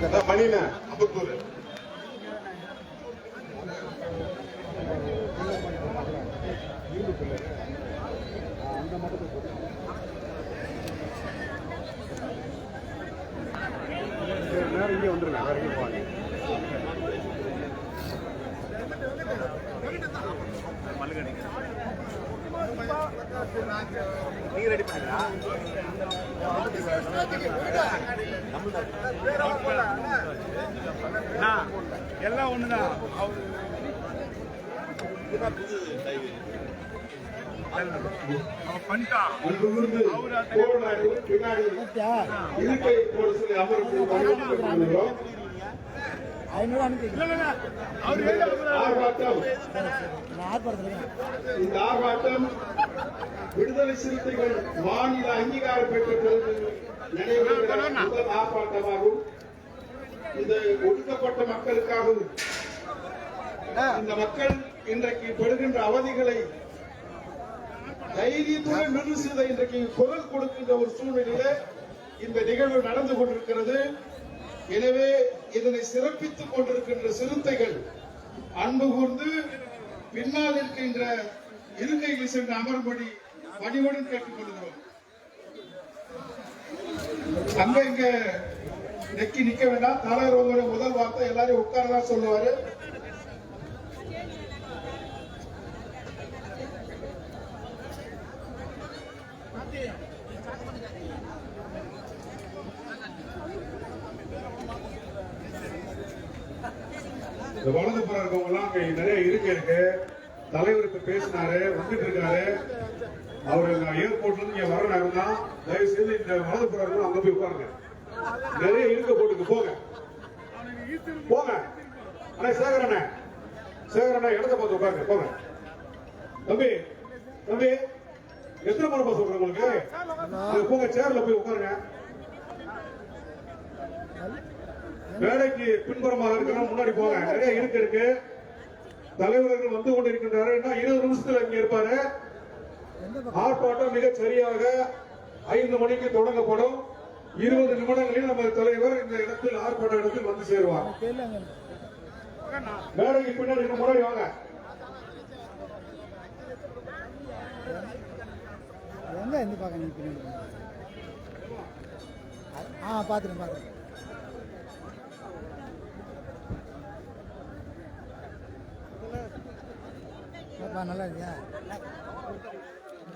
இருக்காரு அம்பத்தூர் நேரம் இங்கே வந்துருங்க வேற எங்கேயும் போவாங்க நீங்க ரெடி பண்ணீங்களா எல்லாம் ஒண்ணுதான் அவன் இந்த ஆர்ப்பாட்டம் விடுதலை சிறுத்தைகள் மாநில அங்கீகாரம் பெற்ற நடைபெறுகிற முதல் ஆர்ப்பாட்டமாகும். இந்த ஒடுக்கப்பட்ட மக்களுக்காகவும் இந்த மக்கள் இன்றைக்கு படுகின்ற அவதிகளை தைரியத்துடன் நிறுசித இன்றைக்கு குரல் கொடுக்கின்ற ஒரு சூழ்நிலையில இந்த நிகழ்வு நடந்து கொண்டிருக்கிறது. எனவே இதனை சிறப்பித்துக் கொண்டிருக்கின்ற சிறுத்தைகள் அன்பு கூர்ந்து பின்னால் இருக்கின்ற இருக்கைகள் சென்று அமர்படி பணிவுடன் கேட்டுக் கொள்கிறோம் அங்க இங்க நெக்கி நிக்க வேண்டாம். தலைவர் உங்களுடைய முதல் வார்த்தை எல்லாரையும் உட்காரதான் சொல்லுவாரு. இந்த வலதுபுறம் இருக்கவங்க எல்லாம் அங்க நிறைய இருக்கை இருக்கு தலைவர் இப்ப பேசினாரு வந்துட்டு இருக்காரு. அவரு ஏர்போர்ட்ல இருந்து இங்க வர நேரம் தான் தயவு செய்து இந்த வலதுபுறம் இருக்கணும் அங்க போய் உட்காருங்க. நிறைய இருக்க போட்டுக்கு போங்க. போங்க. அண்ணா சேகரண்ண சேகரண்ணா இடத்த பார்த்து உட்காருங்க. போங்க. தம்பி தம்பி எத்தனை மணி பாஸ் உங்களுக்கு? போங்க சேர்ல போய் உட்காருங்க. மேடைக்கு பின்புறமாக இருக்கிறோம் முன்னாடி போங்க. நிறைய இருக்கு இருக்கு. தலைவர்கள் வந்து கொண்டு இருக்கின்றாரு இன்னும் இருபது நிமிஷத்துல இங்க இருப்பாரு. ஆர்ப்பாட்டம் மிக சரியாக ஐந்து மணிக்கு தொடங்கப்படும். இருபது நிமிடங்களில் நம்ம தலைவர் இந்த இடத்தில் ஆர்ப்பாட்ட இடத்தில் வந்து சேருவார். தெரியல மேடைக்கு பின்னாடி இன்னும் முன்னாடி வாங்க. எங்க இருந்து பார்க்க நீ ஆ பார்த்துருங்க பார்த்துருங்க. பாப்பா நல்லா இருக்கியா?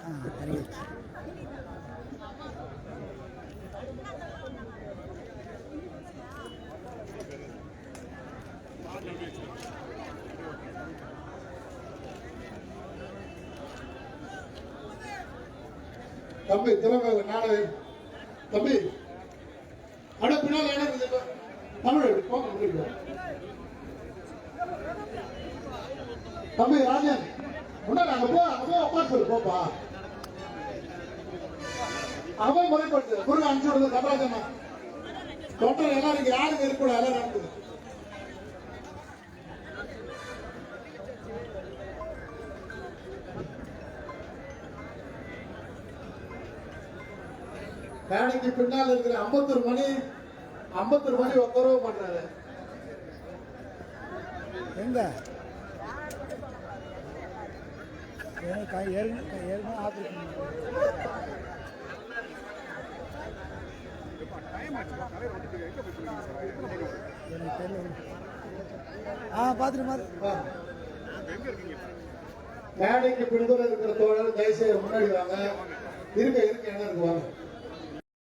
ஆ சரி தம்பி திறமை நாளை தம்பி அட பின்னால் இடம் தமிழ் போக போங்க தம்பி ராஜன் முன்னாடி அங்க போ அங்க போ உட்காந்து போப்பா. அவன் முறைப்படுத்து. முருகன் அனுப்பிச்சு விடுது நடராஜன் டோட்டல் எல்லாம் யாருக்கு யாருங்க இருக்கக்கூடாது எல்லாம் நடக்குது மேடைக்கு பின்னால் இருக்கிற ஐம்பத்தொரு மணி ஐம்பத்தொரு மணி உத்தரவு பண்றாரு. எங்க? ஆ பார்த்துட்டு மேடைக்கு பின்புறம் இருக்கிற தோழர் தயவுசெய்து முன்னாடி வாங்க இருக்க இருக்க இடம் இருக்கு வாங்க